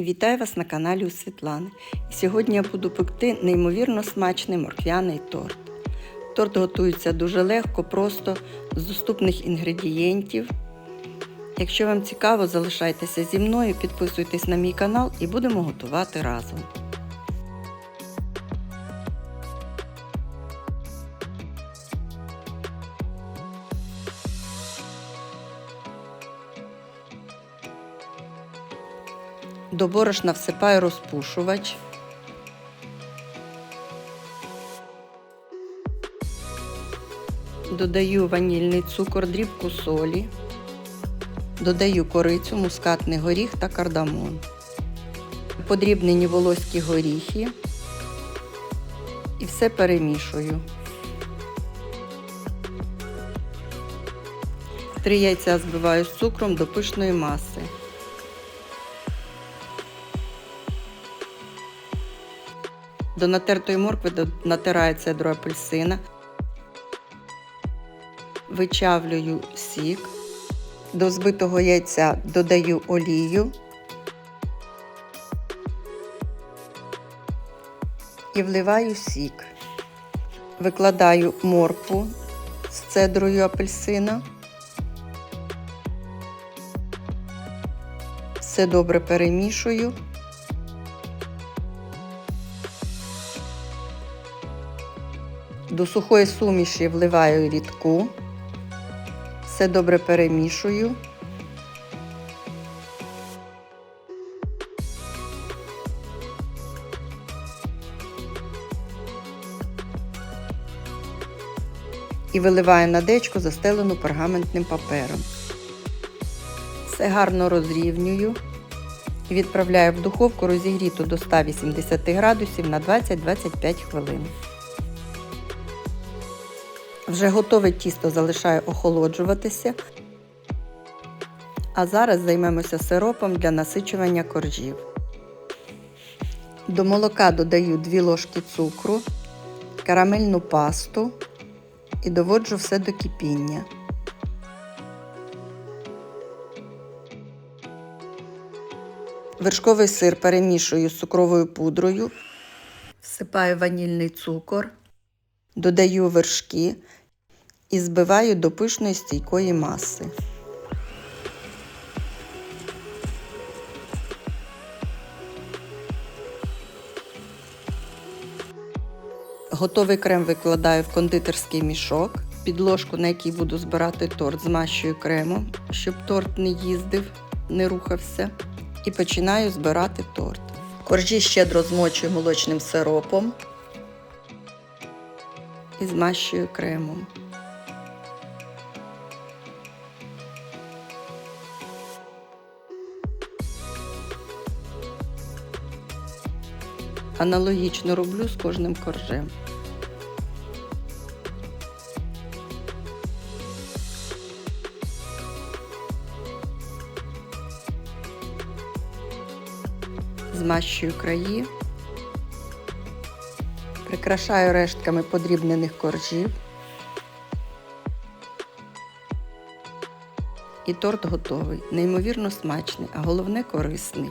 Вітаю вас на каналі у Світлани. І Сьогодні я буду пекти неймовірно смачний морквяний торт. Торт готується дуже легко, просто з доступних інгредієнтів. Якщо вам цікаво, залишайтеся зі мною, підписуйтесь на мій канал і будемо готувати разом. До борошна всипаю розпушувач. Додаю ванільний цукор, дрібку солі. Додаю корицю, мускатний горіх та кардамон. Подрібнені волоські горіхи. І все перемішую. Три яйця збиваю з цукром до пишної маси. До натертої моркви натираю цедру апельсина. Вичавлюю сік. До збитого яйця додаю олію. І вливаю сік. Викладаю моркву з цедрою апельсина. Все добре перемішую. До сухої суміші вливаю рідку. Все добре перемішую. І виливаю на дечку, застелену пергаментним папером. Все гарно розрівнюю і відправляю в духовку розігріту до 180 градусів на 20-25 хвилин. Вже готове тісто залишаю охолоджуватися. А зараз займемося сиропом для насичування коржів. До молока додаю 2 ложки цукру, карамельну пасту і доводжу все до кипіння. Вершковий сир перемішую з цукровою пудрою, всипаю ванільний цукор, додаю вершки і збиваю до пишної стійкої маси. Готовий крем викладаю в кондитерський мішок. Підложку, на якій буду збирати торт, змащую кремом, щоб торт не їздив, не рухався. І починаю збирати торт. Коржі щедро змочую молочним сиропом і змащую кремом. Аналогічно роблю з кожним коржем. Змащую краї, прикрашаю рештками подрібнених коржів. І торт готовий, неймовірно смачний, а головне корисний.